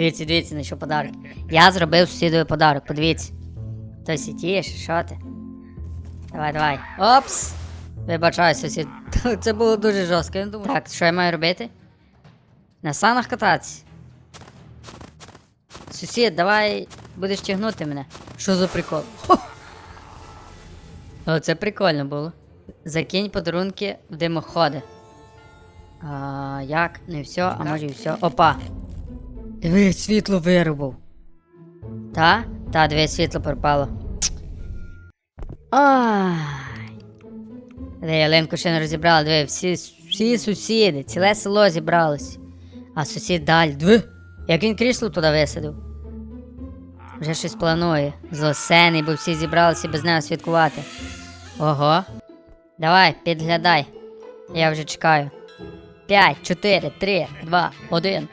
Дивіться, дивіться, на що подарок. Я зробив сусідові подарок, подивіться. То сітієш, що ти? Давай, давай. Опс! Вибачай, сусід. Це було дуже жорстко. Я не думав. Так, що я маю робити? На санах кататися. Сусід, давай будеш тягнути мене. Що за прикол? О, це прикольно було. Закинь подарунки в димоходи. А, як? Не все, а може і все. Опа. Диви, світло вирубав. Та? Та, диви, світло пропало. Ай. Диви, ялинку ще не розібрали, диви, всі, всі сусіди, ціле село зібралось. А сусід далі, диви, як він крісло туди висадив. Вже щось планує. Злосений, бо всі зібралися без нього святкувати. Ого. Давай, підглядай. Я вже чекаю. 5, 4, 3, 2, 1.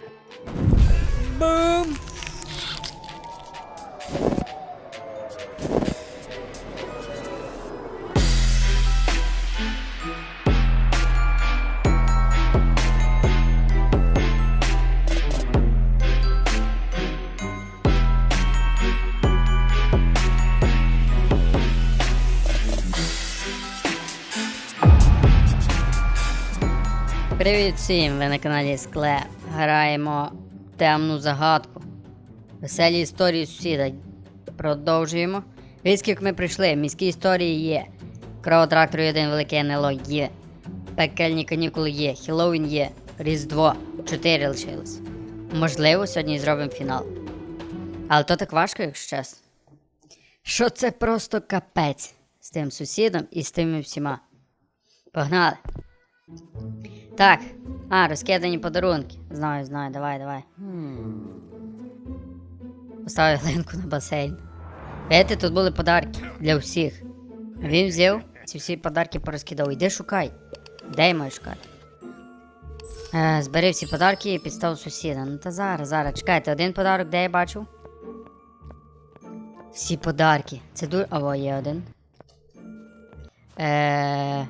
Бум! Привіт всім! Ви на каналі Склеп. Граємо темну загадку. Веселі історії сусіда. Продовжуємо. Військ, ми прийшли. Міські історії є. Кров трактору і один велике НЛО є. Пекельні канікули є. Хеллоуін є. Різдво. Чотири лишилось. Можливо, сьогодні зробимо фінал. Але то так важко, якщо чесно. Що це просто капець з тим сусідом і з тими всіма. Погнали! Так. А, розкидані подарунки. Знаю, знаю, давай, давай. Поставив линку на басейн. Видите, тут були подарки для всіх. Він взяв ці всі подарки порозкидав. Іди шукай. Де я маю шукати? Е, збери всі подарки і підстав сусіда. Ну та зараз, зараз. Чекайте, один подарок, де я бачу? Всі подарки. Це дуже. Або є один. Е...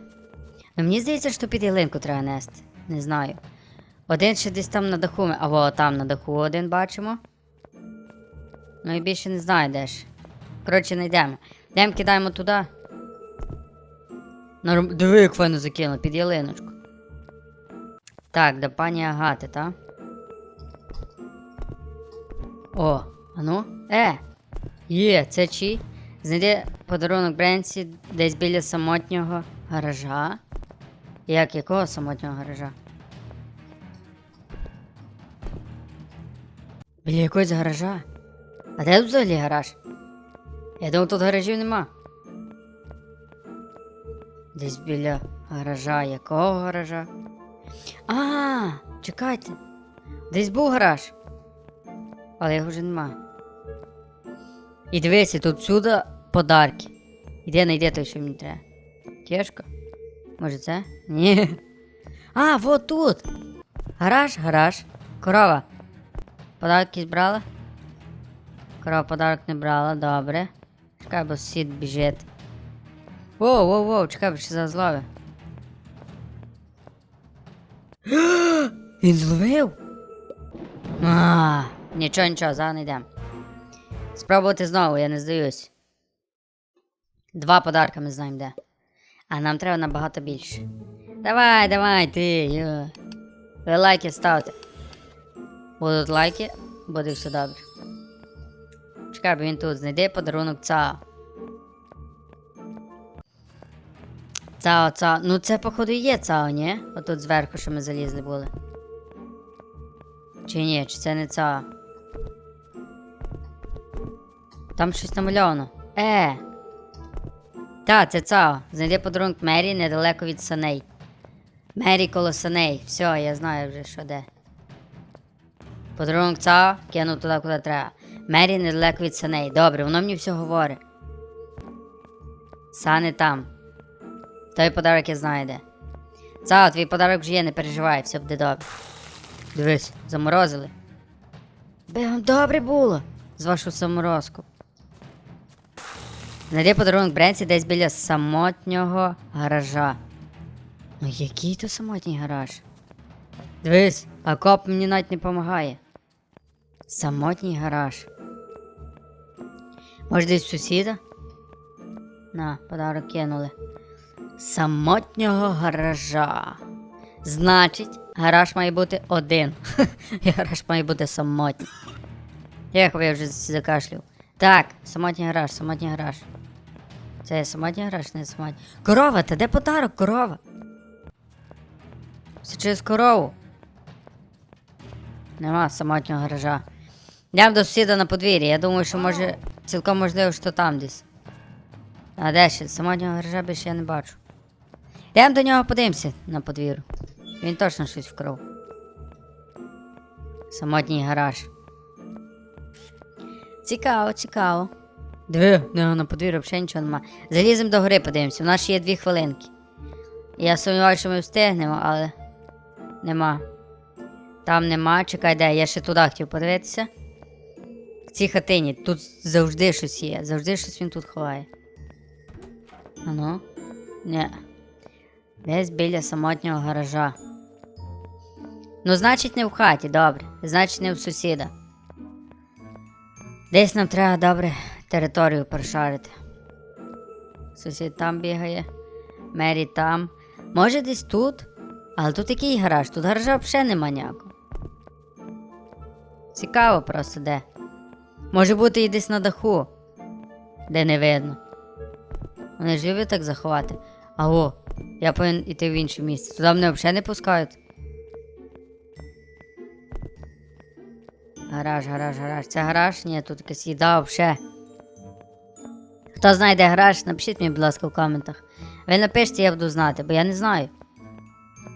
Ну, мені здається, що під ялинку треба нести. Не знаю. Один ще десь там на даху, або там на даху один бачимо. Ну і більше не знаю де ж. Коротше, не йдемо. Йдемо, кидаємо туди. Норм... Диви, як файно закинуло, під ялиночку. Так, до пані Агати, та? О, а ну? Е! Є, це чий? Знайди подарунок Бренсі десь біля самотнього гаража. Як якого самотнього гаража? Біля якогось гаража? А де тут взагалі гараж? Я думав, тут гаражів нема. Десь біля гаража. Якого гаража? А, чекайте. Десь був гараж. Але його вже нема. І дивися, тут всюди подарки. Іде найде той, що мені треба. Тяжко? Може це? Ні. А, вот тут. Гараж, гараж. Корова. Подарки збрала? Корова подарок не брала, добре. Чекай, бо сусід біжить. Воу, воу, воу, чекай, бо ще зараз зловив. Він зловив? А, нічого, нічого, зараз не йдемо. Спробувати знову, я не здаюсь. Два подарка ми знаємо де. А нам треба набагато більше. Давай, давай, ти. Йо. Ви лайки ставте. Будуть лайки, буде все добре. Чекай, бо він тут знайде подарунок Цао. Цао, Цао. Ну це, походу, є Цао, ні? Отут зверху, що ми залізли були. Чи ні, чи це не Цао? Там щось намальовано. Е. Та, це Цао. Знайди подарунок Мері недалеко від саней. Мері коло саней. Все, я знаю вже що де. Подарунок Цао кинув туди, куди треба. Мері недалеко від саней. Добре, воно мені все говорить. Сани там. Той подарок я знаю де. Цао, твій подарок вже є, не переживай, все буде добре. Дивись, заморозили. Би вам добре було з вашого саморозку. Знайди подарунок Бренсі десь біля самотнього гаража. Ну який то самотній гараж? Дивись, а коп мені навіть не допомагає. Самотній гараж. Може, десь сусіда? На, подарок кинули. Самотнього гаража. Значить, гараж має бути один. І гараж має бути самотній. Як я вже закашлюв. Так, самотній гараж, самотній гараж. Це самотній гараж, не самотній. Корова, та де подарок, корова? Все через корову. Нема самотнього гаража. Йдемо до сусіда на подвір'я. Я думаю, що може цілком можливо, що там десь. А де ще? Самотнього гаража більше я не бачу. Йдемо до нього подивимося на подвір'ю. Він точно щось вкрав. Самотній гараж. Цікаво, цікаво. Диви, нього на подвір'ю взагалі нічого нема. Заліземо до гори, подивимося. У нас ще є дві хвилинки. Я сумніваюся, що ми встигнемо, але нема. Там нема, чекай, де, я ще туди хотів подивитися. Цій хатині. Тут завжди щось є. Завжди щось він тут ховає. Ану? Ні. Десь біля самотнього гаража. Ну, значить, не в хаті, добре. Значить, не в сусіда. Десь нам треба добре територію прошарити. Сусід там бігає. Мері там. Може, десь тут? Але тут який гараж? Тут гаража взагалі нема ніякого. Цікаво просто де. Може бути і десь на даху, де не видно. Вони ж люблять так заховати. Аго, я повинен іти в інше місце. Туди мене взагалі не пускають. Гараж, гараж, гараж. Це гараж? Ні, тут якась їда взагалі. Хто знає, де гараж, напишіть мені, будь ласка, в коментах. Ви напишіть, я буду знати, бо я не знаю.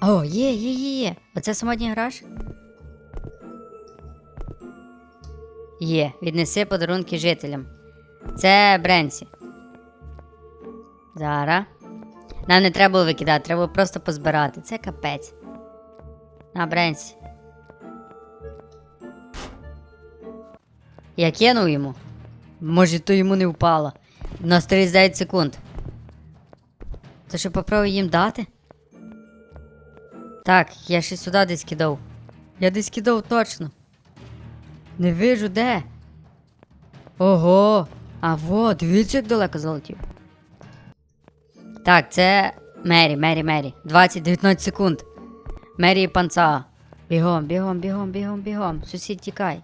О, є, є, є, є. Оце самотній гараж? Є, віднеси подарунки жителям. Це Бренсі. Зараз. Нам не треба було викидати, треба було просто позбирати. Це капець. На, Бренсі. Я кинув йому. Може, то йому не впало. У нас 39 секунд. То що попробуй їм дати? Так, я ще сюди десь кидав. Я десь кидав точно. Не вижу де. Ого! А во, дивіться, як далеко залетів. Так, це Мері, Мері, Мері. 20-19 секунд. Мері і панца. Бігом, бігом, бігом, бігом, бігом. Сусід тікай.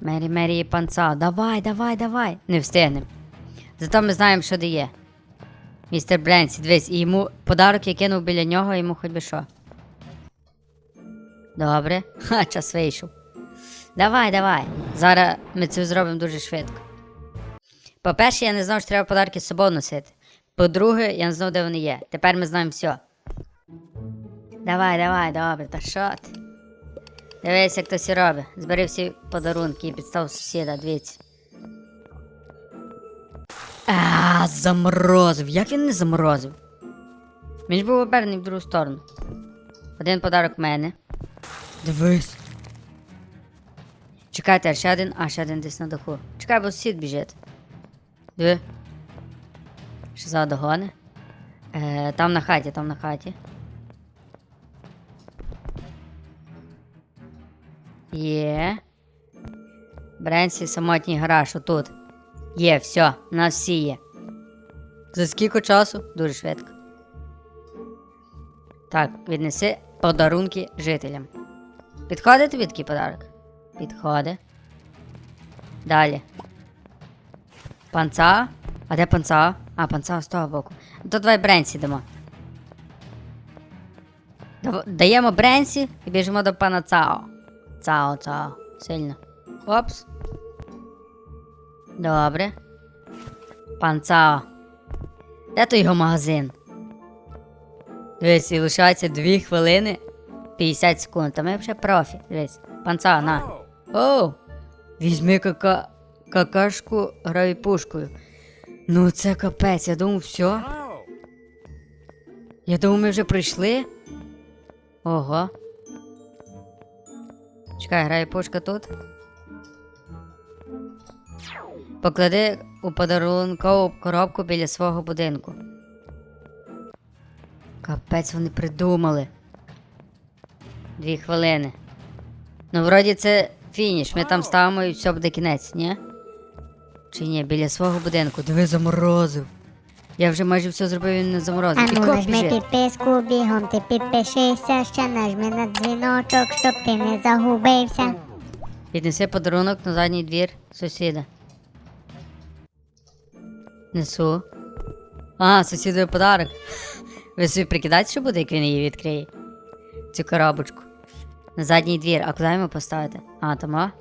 Мері, Мері і панца. Давай, давай, давай. Не встигнем. Зато ми знаємо, що де є. Містер Бренсі, дивись, і йому подарок я кинув біля нього, йому хоч би що. Добре. Ха, час вийшов. Давай, давай. Зараз ми це зробимо дуже швидко. По-перше, я не знав, що треба подарки з собою носити. По-друге, я не знав, де вони є. Тепер ми знаємо все. Давай, давай, добре, та що ти? Дивись, як і робить. Збери всі подарунки і підстав сусіда, дивіться. А, заморозив. Як він не заморозив? Він ж був обернений в другу сторону. Один подарок в мене. Дивись. Чекайте, а ще один. А, ще один десь на даху. Чекай, бо сусід біжить. Диви. Ще за догони. Е, там на хаті, там на хаті. Є. Бренсі самотній гараж отут. Є, все, нас всі є. За скільки часу? Дуже швидко. Так, віднеси подарунки жителям. Підходить тобі такий подарок? Підходить. Далі. Панца. А де панца? А, панца з того боку. То давай Бренсі дамо. Даємо Бренсі і біжимо до пана Цао. Цао, Цао. Сильно. Опс. Добре. Пан Цао. Де той його магазин? Дивись, і лишається 2 хвилини 50 секунд. Та ми вже профі. Дивись. Пан Цао, на. О! Візьми кака... какашку грай пушкою. Ну це капець, я думав, все. Я думав, ми вже прийшли. Ого. Чекай, грає пушка тут. Поклади у подарункову коробку біля свого будинку. Капець вони придумали. Дві хвилини. Ну, вроді, це, фініш. Ми там ставимо і все буде кінець, ні? Чи ні, біля свого будинку. Диви, заморозив. Я вже майже все зробив, він не заморозив. Ану, Пікок нажми підписку, бігом ти підпишися, ще нажми на дзвіночок, щоб ти не загубився. Віднеси подарунок на задній двір сусіда. Несу. А, сусідовий подарок. Ви собі прикидаєте, що буде, як він її відкриє? Цю коробочку. На задній двір. А куди йому поставити? А, там а?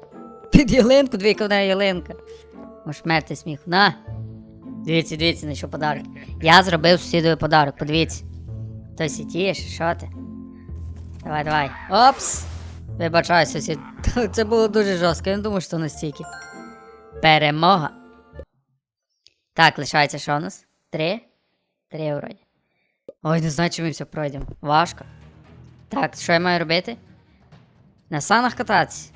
Під ялинку, двійка в ялинка. Можеш мерти сміх. На. Дивіться, дивіться, на що подарок. Я зробив сусідовий подарок, подивіться. Той сітієш, що ти? Давай, давай. Опс! Вибачай, сусід. Це було дуже жорстко, я не думаю, що настільки. Перемога. Так, лишається що у нас? Три? Три вроді. Ой, не знаю, чи ми все пройдемо. Важко. Так, що я маю робити? На санах кататися.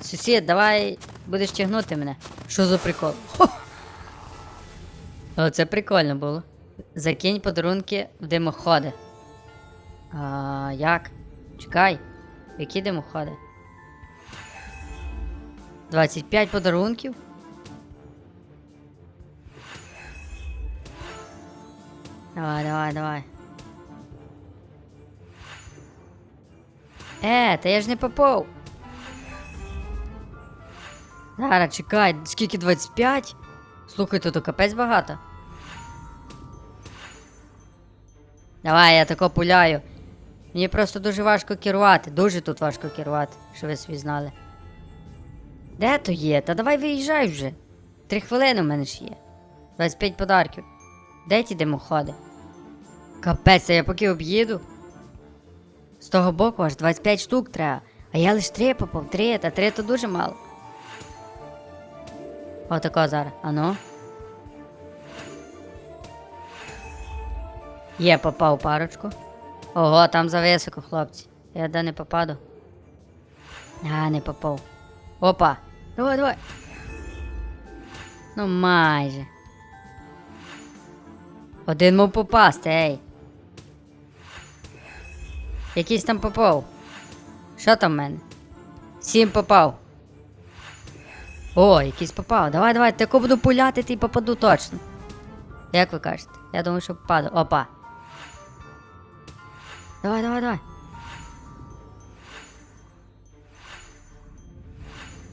Сусід, давай будеш тягнути мене. Що за прикол? Хо! О, це прикольно було. Закинь подарунки в димоходи. А, як? Чекай, які димоходи? 25 подарунків? Давай, давай, давай. Е, та я ж не попав. Зараз, чекай, скільки 25? Слухай, тут капець багато. Давай, я тако пуляю. Мені просто дуже важко керувати. Дуже тут важко керувати, що ви собі знали. Де то є? Та давай виїжджай вже. Три хвилини у мене ж є. 25 подарків. Де ті димоходи? Капець, а я поки об'їду. З того боку аж 25 штук треба. А я лише 3 попав, 3, та 3 то дуже мало. Отако зараз, ану. Є, попав парочку. Ого, там зависоко, хлопці. Я де не попаду. А, не попав. Опа! Давай, давай. Ну майже. Один мав попасти, ей. Якийсь там попав. Що там в мене? Сім попав. О, якийсь попав. Давай, давай, тако буду пуляти, ти попаду точно. Як ви кажете? Я думаю, що попаду. Опа. Давай, давай, давай.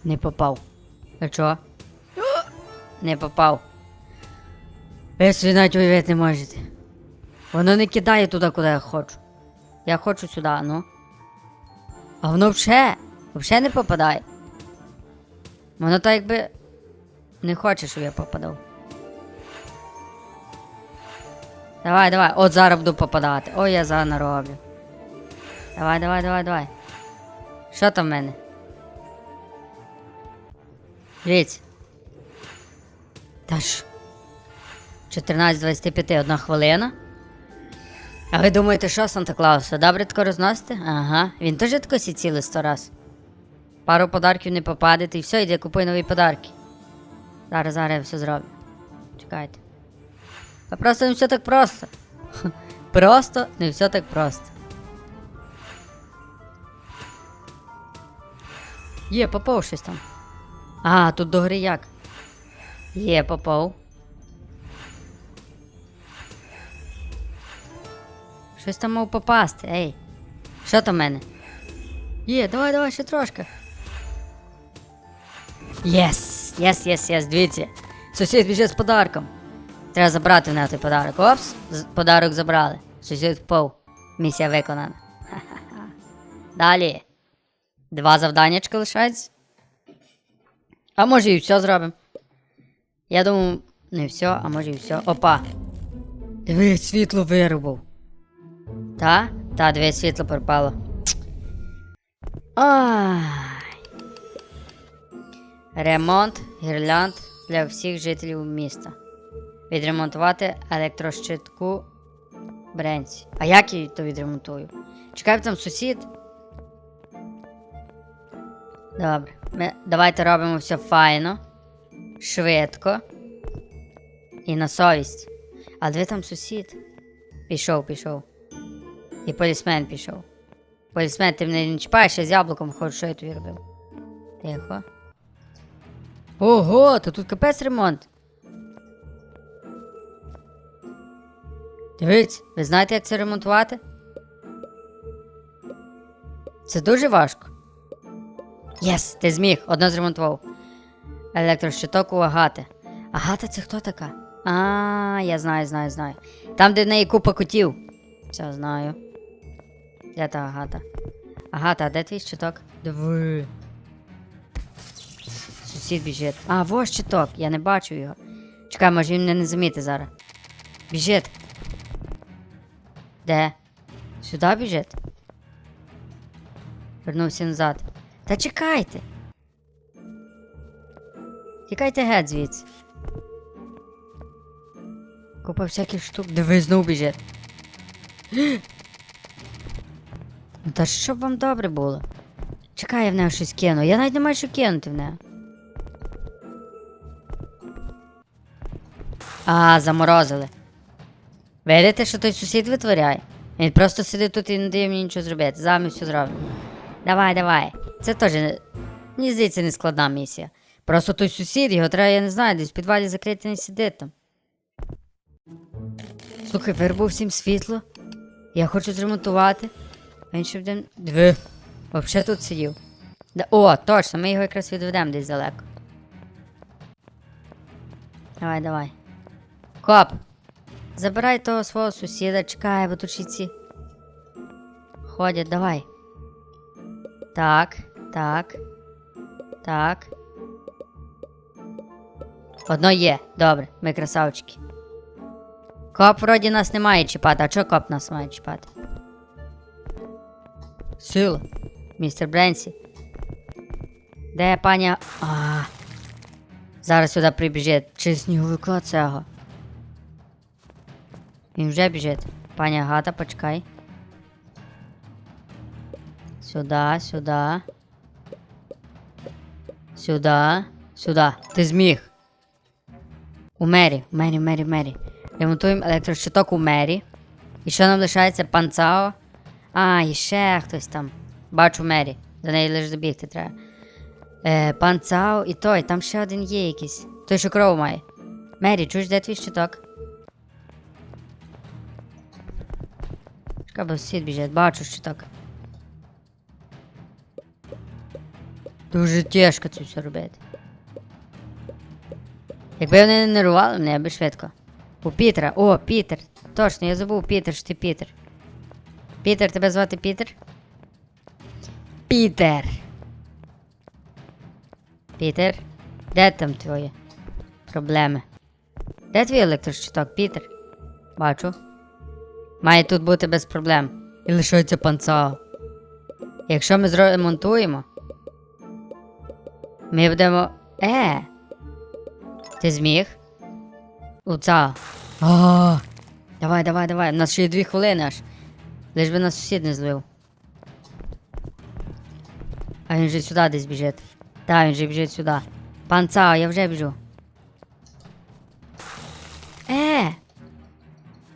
Не попав. А чого? Не попав. Ви собі навіть уявити не можете. Воно не кидає туди, куди я хочу. Я хочу сюди, ну. А воно вже, вже не попадає. Воно так якби не хоче, щоб я попадав. Давай, давай. От зараз буду попадати. Ой, я зараз нароблю. Давай, давай, давай, давай. Що там в мене? Дивіться. Та ж. 14.25, одна хвилина. А ви думаєте, що Санта Клауса? Добре тако розносите? Ага. Він теж тако сіціли сто раз. Пару подарків не попадете і все, йде купуй нові подарки. Зараз, зараз я все зроблю. Чекайте. А просто не все так просто. Просто не все так просто. Є, попав щось там. А, тут до гри як? Є, попав. Щось там мав попасти, ей. Що там в мене? Є, давай, давай, ще трошки. Єс, єс, єс, єс, дивіться. Сусід біжить з подарком. Треба забрати в той подарок. Опс, подарок забрали. Сусід впав. Місія виконана. Далі. Два завданнячка лишається. А може і все зробимо. Я думаю, не все, а може і все. Опа. Диви, світло вирубав. Та? Та, диви, світло пропало. Ай. Ремонт гірлянд для всіх жителів міста. Відремонтувати електрощитку Бренці. А як її то відремонтую? Чекай там сусід. Добре. Ми, давайте робимо все файно, швидко і на совість. А де там сусід? Пішов, пішов. І полісмен пішов. Полісмен, ти мене не чіпаєш, я з яблуком ходжу, що я тобі робив. Тихо. Ого, то тут капець ремонт. Дивіться, ви знаєте, як це ремонтувати? Це дуже важко. Єс, ти зміг, одно зремонтував. Електрощиток у Агати. Агата це хто така? А, я знаю, знаю, знаю. Там, де в неї купа котів. Все, знаю. Де та Агата? Агата, а де твій щиток? Диви. Сусід біжить. А, во щиток, я не бачу його. Чекай, може він мене не замітить зараз. Біжить. Де? Сюди біжить? Вернувся назад. Та чекайте. Тікайте геть звідси. Купа всяких штук. Диви, знов біжить. Ну та щоб вам добре було. Чекай, я в неї щось кину. Я навіть не маю що кинути в неї. А, заморозили. Видите, що той сусід витворяє? Він просто сидить тут і не дає мені нічого зробити. Замість все зробимо. Давай, давай. Це теж, не- здається, не складна місія. Просто той сусід, його треба, я не знаю, десь в підвалі закрити не сидить там. Слухай, виробив всім світло. Я хочу зремонтувати. Він ще один. Диви. Взагалі тут сидів. Да, о, точно, ми його якраз відведемо десь далеко. Давай, давай. Коп, забирай того свого сусіда, чекай, бо тут ще ці. Ходять, давай. Так, так. Так. Одно є. Добре, ми красавчики. Коп вроді нас не має чіпати, а чого коп нас має чіпати? Сила. Містер Бренсі. Де паня. А. Зараз сюди прибіжить. Чи сніговика цього? Він вже біжить. Пані Агата, почекай. Сюди, сюди. Сюди. Сюди. Ти зміг. У мері, мері, мері, мері. Ремонтуємо електрощиток у мері. І що нам лишається? Пан Цао. А, і хтось там. Бачу мері. До неї лише добігти треба. Е, пан Цао і той, там ще один є якийсь. Той, що кров має. Мері, чуєш, де твій щиток? Чекай, бо сусід біжить, бачу щиток. Дуже тяжко це все робити. Якби вони не нервували мене, я би швидко. У Пітера. О, Пітер. Точно, я забув Пітер, що ти Пітер. Пітер, тебе звати Пітер? Пітер. Пітер, де там твої проблеми? Де твій електрощиток, Пітер? Бачу. Має тут бути без проблем. І лишається панцао. Якщо ми зремонтуємо, ми будемо. Е. Ти зміг? Луца. Давай, давай, давай. У нас ще є дві хвилини аж. Лиш би нас сусід не злив. А він же сюди десь біжить. Так, він же біжить сюди. Пан Цао, я вже біжу. Е!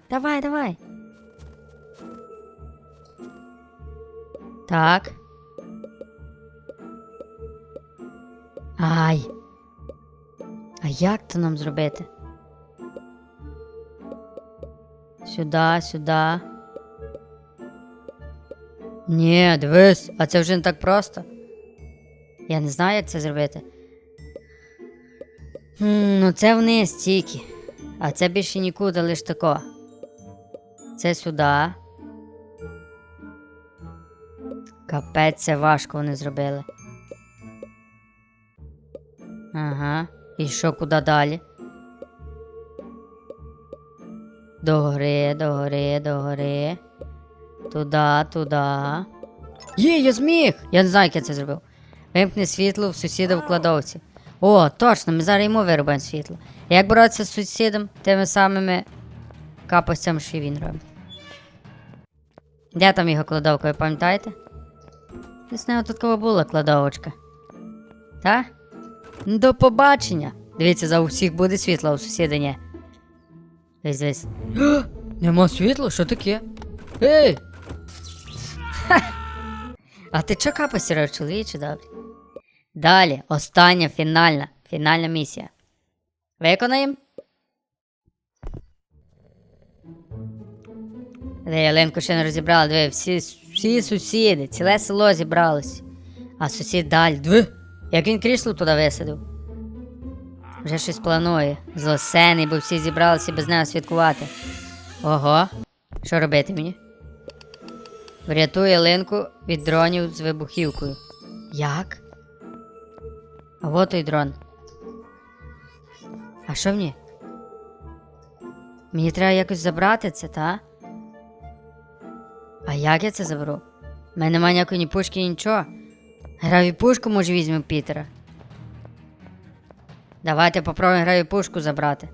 Давай, давай. Так. Ай. А як то нам зробити? Сюди, сюди. Ні, дивись, а це вже не так просто. Я не знаю, як це зробити. Ну це вниз тільки. А це більше нікуди, лиш тако. Це сюди. Капець, це важко вони зробили. Ага. І що куди далі? Догори, догори, догори. Туди, туди. Є, я зміг! Я не знаю, як я це зробив. Вимкни світло в сусіда в кладовці. О, точно, ми зараз йому виробимо світло. Як боротися з сусідом тими самими капостями, що він робить. Де там його кладовка, ви пам'ятаєте? Десь не тут кого була кладовочка. Та? Ну, До побачення. Дивіться, за усіх буде світло, у сусіда ні. Десь десь. Нема світла? Що таке? Ей! А ти чо капосіра чоловіче, добре? Далі, остання фінальна, фінальна місія. Виконаємо? Ялинку ще не розібрали, диви, всі, всі сусіди, ціле село зібралось. А сусід далі, диви, як він крісло туди висадив. Вже щось планує. Злосений, бо всі зібралися без нього святкувати. Ого, що робити мені? Врятує ялинку від дронів з вибухівкою. Як? А от той дрон. А що мені? Мені треба якось забрати це, та? А як я це заберу? У мене немає ніякої ні пушки, ні нічого. Граві пушку може візьмемо Пітера. Давайте попробуємо граві пушку забрати.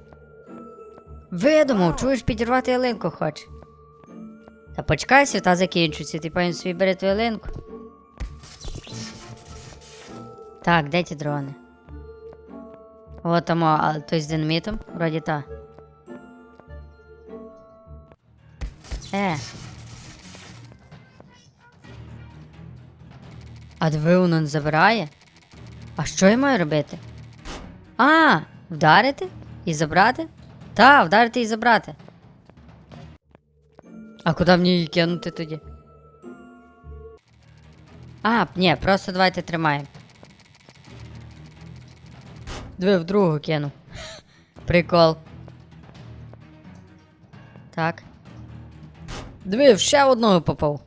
Видумав, чуєш, підірвати ялинку хоче. Та почекай, свята закінчується, ти повинен собі бери ту ялинку. Так, де ті дрони? От там, а той з динамітом? Вроді та. Е. А диви не забирає? А що я маю робити? А, вдарити? І забрати? Та, вдарити і забрати. А куди мені її кинути тоді? А, ні, просто давайте тримаємо. Диви, в другу кину. Прикол. Так. Диви, ще одного попав.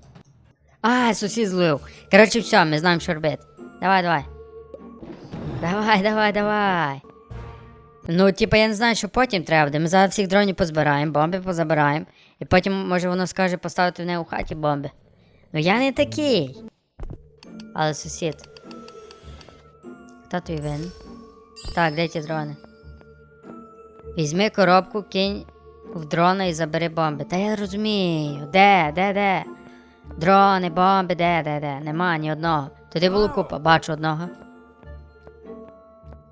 А, сусід злив. Коротше, все, ми знаємо, що робити. Давай, давай. Давай, давай, давай. Ну, типа, я не знаю, що потім треба буде. Ми зараз всіх дронів позбираємо, бомби позабираємо. І потім, може, воно скаже поставити в неї у хаті бомби. Ну я не такий. Але сусід. Хто твій винен? Так, де ті дрони? Візьми коробку, кинь в дрона і забери бомби. Та я розумію. Де, де, де? Дрони, бомби, де, де, де? Нема ні одного. Туди було купа, бачу одного.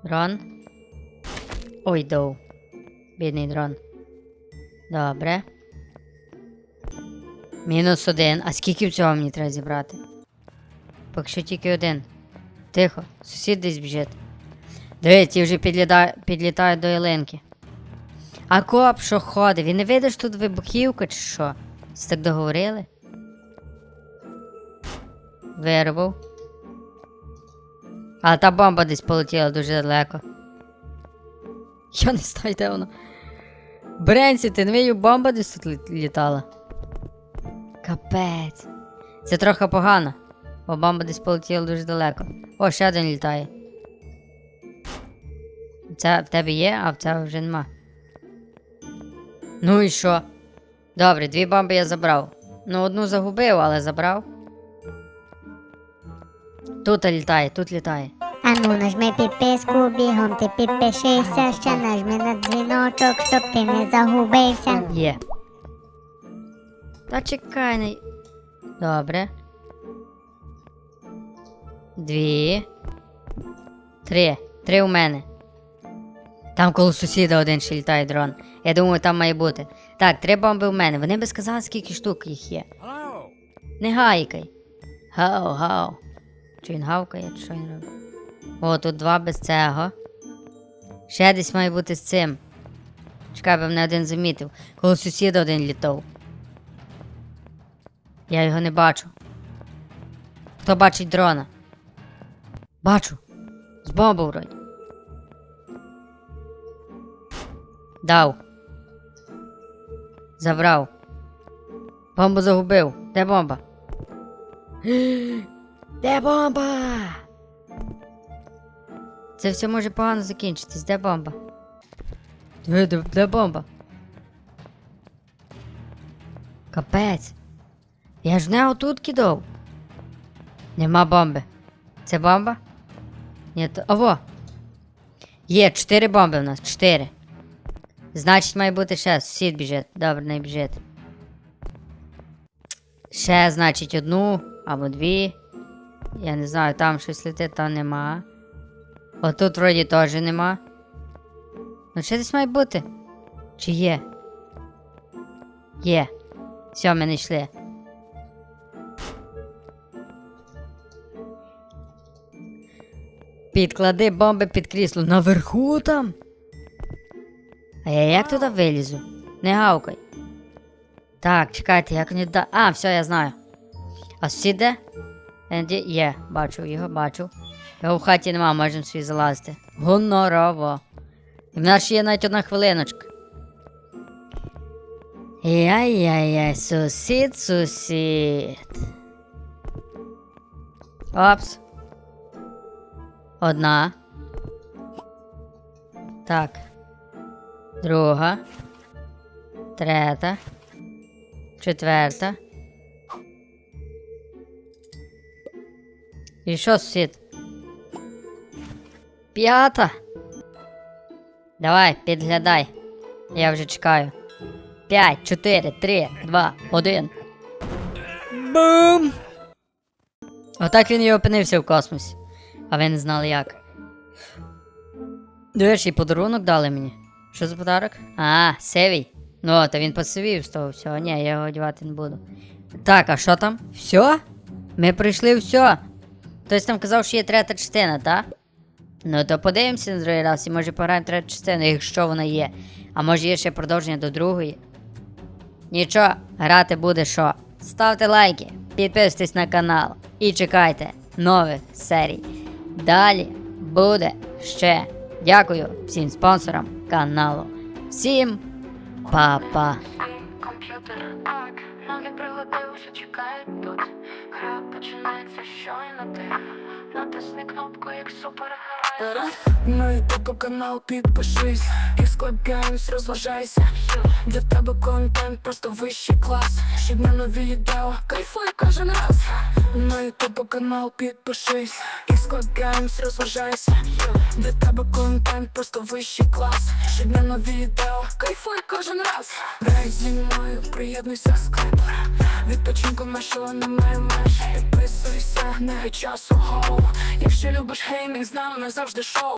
Дрон. Ой, доу. Бідний дрон. Добре. Мінус один. А скільки всього мені треба зібрати? Поки що тільки один. Тихо, сусід десь біжить. Диви, ті вже підліта... підлітають до ялинки. А коп, що ходить? Він не видиш тут вибухівка чи що? Всі так договорили? Вирвав. А та бомба десь полетіла дуже далеко. Я не знаю, де вона. Бренсі, ти не видів, бомба десь тут літала. Капець. Це трохи погано, бо бомба десь полетіла дуже далеко. О, ще один літає. Це в тебе є, а в тебе вже нема. Ну і що? Добре, дві бомби я забрав. Ну, одну загубив, але забрав. Тут літає, тут літає. Ану, нажми підписку, бігом ти підпишися, ще нажми на дзвіночок, щоб ти не загубився. Є. Та чекай не. Добре. Дві. Три. Три у мене. Там коло сусіда один ще літає дрон. Я думаю, там має бути. Так, три бомби у мене. Вони би сказали, скільки штук їх є. Не гайкай. Гау, гау. Чи він гавкає, чи що він робить? О, тут два без цього. Ще десь має бути з цим. Чекай, бо мене один замітив. Коло сусіда один літав. Я його не бачу. Хто бачить дрона? Бачу. З бомбу вроді. Дав. Забрав. Бомбу загубив. Де бомба? Де бомба? Це все може погано закінчитись. Де бомба? Де, де, де бомба? Капець. Я ж не отут кидав. Нема бомби. Це бомба? Ні, то. Ово. Є, чотири бомби в нас. Чотири. Значить, має бути ще. Сусід біжить. Добре, не біжить. Ще, значить, одну або дві. Я не знаю, там щось летить, там нема. Отут вроді теж нема. Ну ще десь має бути. Чи є? Є. Все, ми не йшли. Підклади бомби під крісло. Наверху там. А я як туди вилізу? Не гавкай. Так, чекайте, як не да. А, все, я знаю. А сусід? Енді є, бачу його, бачу. Його в хаті нема, можемо свій залазити. Гонорово. І в нас ще є навіть одна хвилиночка. Яй-яй-яй, сусід, сусід. Опс. Одна. Так. Друга. Третя. Четверта. І що, сусід? П'ята. Давай, підглядай. Я вже чекаю. П'ять, чотири, три, два, один. Бум! Отак він і опинився в космосі. А ви не знали як. До речі, подарунок дали мені. Що за подарок? А, сивий. Ну, та він посивів з того всього. Ні, я його одягати не буду. Так, а що там? Все? Ми прийшли все. Хтось там казав, що є третя частина, так? Ну то подивимося на другий раз і може пограємо третю частину, якщо вона є. А може є ще продовження до другої. Нічого, грати буде що. Ставте лайки, підписуйтесь на канал і чекайте нових серій. Далі буде ще. Дякую всім спонсорам каналу. Всім па-па. комп'ютер так, чекають тут. Гра починається щойно ти. Натисни кнопку, як супергерой. На ютуб канал підпишись. І Games розважайся. Для тебе контент просто вищий клас. Щоб на нові відео кайфуй кожен раз. На ютуб канал підпишись. І Games розважайся. Для тебе контент просто вищий клас. Щоб на нові відео кайфуй кожен раз. Грай зі мною, приєднуйся скрипер Відпочинку нашого немає меж. Підписуйся, не часу гоу Якщо любиш геймінг, з нами завжди шоу